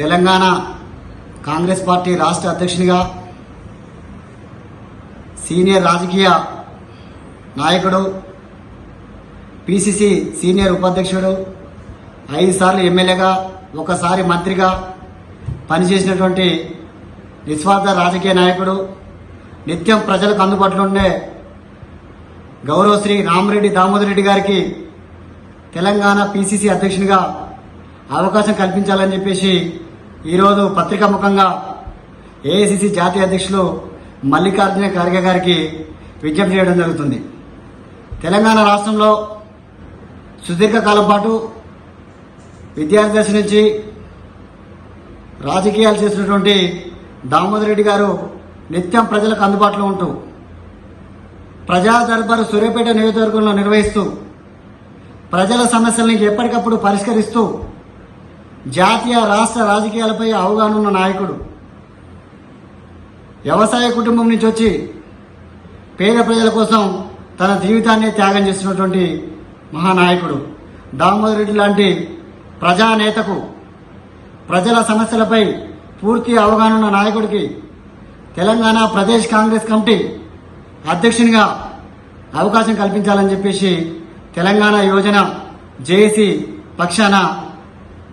Telangana Congress party రాష్ట్ర అధ్యక్షునిగా senior రాజకీయ నాయకుడు పిసిసి సీనియర్ ఉపాధ్యక్షుడు ఐదు సార్లు ఎమ్మెల్యేగా ఒకసారి మంత్రిగా పనిచేసినటువంటి నిస్వార్థ రాజకీయ నాయకుడు నిత్యం ప్రజలకు అందుబాటులో ఉండే గౌరవశ్రీ రామరెడ్డి దామోదర్ రెడ్డి గారికి తెలంగాణ పిసిసి అధ్యక్షునిగా అవకాశం కల్పించాలని చెప్పేసి ఈరోజు పత్రికా ముఖంగా ఏఐసిసి జాతీయ అధ్యక్షులు మల్లికార్జున ఖర్గే గారికి విజ్ఞప్తి చేయడం జరుగుతుంది. తెలంగాణ రాష్ట్రంలో సుదీర్ఘకాలం పాటు విద్యార్థి దశ నుంచి రాజకీయాలు చేసినటువంటి దామోదర్ రెడ్డి గారు నిత్యం ప్రజలకు అందుబాటులో ఉంటూ ప్రజా దర్బారు సూర్యాపేట నియోజకవర్గంలో నిర్వహిస్తూ ప్రజల సమస్యల్ని ఎప్పటికప్పుడు పరిష్కరిస్తూ జాతీయ రాష్ట్ర రాజకీయాలపై అవగాహన ఉన్న నాయకుడు. వ్యవసాయ కుటుంబం నుంచి వచ్చి పేద ప్రజల కోసం తన జీవితాన్ని త్యాగం చేసినటువంటి మహానాయకుడు. దామోదర్ రెడ్డి లాంటి ప్రజానేతకు ప్రజల సమస్యలపై పూర్తి అవగాహన ఉన్న నాయకుడికి తెలంగాణ ప్రదేశ్ కాంగ్రెస్ కమిటీ అధ్యక్షునిగా అవకాశం కల్పించాలని చెప్పేసి తెలంగాణ యోజన జేఏసీ పక్షాన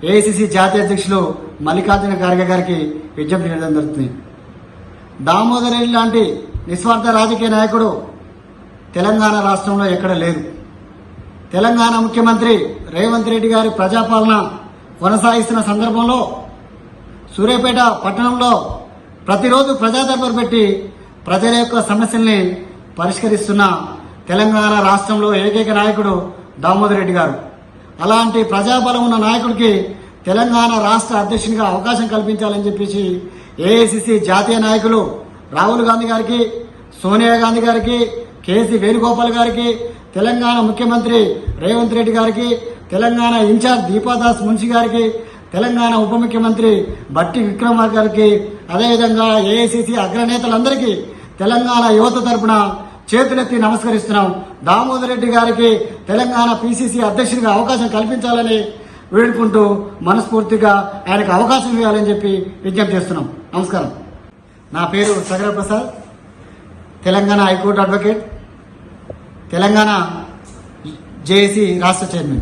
ఏఐసిసి జాతీయ అధ్యక్షులు మల్లికార్జున ఖర్గే గారికి విజ్ఞప్తి చేయడం జరుగుతుంది. దామోదర్ రెడ్డి లాంటి నిస్వార్థ రాజకీయ నాయకుడు తెలంగాణ రాష్ట్రంలో ఎక్కడ లేదు. తెలంగాణ ముఖ్యమంత్రి రేవంత్ రెడ్డి గారి ప్రజాపాలన కొనసాగిస్తున్న సందర్భంలో సూర్యాపేట పట్టణంలో ప్రతిరోజు ప్రజాదర్బార్ పెట్టి ప్రజల యొక్క సమస్యల్ని పరిష్కరిస్తున్న తెలంగాణ రాష్ట్రంలో ఏకైక నాయకుడు దామోదర్ రెడ్డి గారు. అలాంటి ప్రజాబలం ఉన్న నాయకుడికి తెలంగాణ రాష్ట్ర అధ్యక్షునిగా అవకాశం కల్పించాలని చెప్పేసి ఏఐసిసి జాతీయ నాయకులు రాహుల్ గాంధీ గారికి సోనియా గాంధీ గారికి కేసీ వేణుగోపాల్ గారికి తెలంగాణ ముఖ్యమంత్రి రేవంత్ రెడ్డి గారికి తెలంగాణ ఇన్ఛార్జ్ దీపాదాస్ మున్షి గారికి తెలంగాణ ఉప ముఖ్యమంత్రి బట్టి విక్రమార్ గారికి అదేవిధంగా ఏఐసిసి అగ్రనేతలందరికీ తెలంగాణ యువత తరపున చేతులెత్తి నమస్కరిస్తున్నాం. దామోదర్ రెడ్డి గారికి తెలంగాణ పిసిసి అధ్యక్షుడిగా అవకాశం కల్పించాలని వేడుకుంటూ మనస్ఫూర్తిగా ఆయనకు అవకాశం ఇవ్వాలని చెప్పి విజ్ఞప్తి చేస్తున్నాం. నమస్కారం. నా పేరు Sagara Prasad Telangana high court advocate. Telangana JAC రాష్ట్ర చైర్మన్.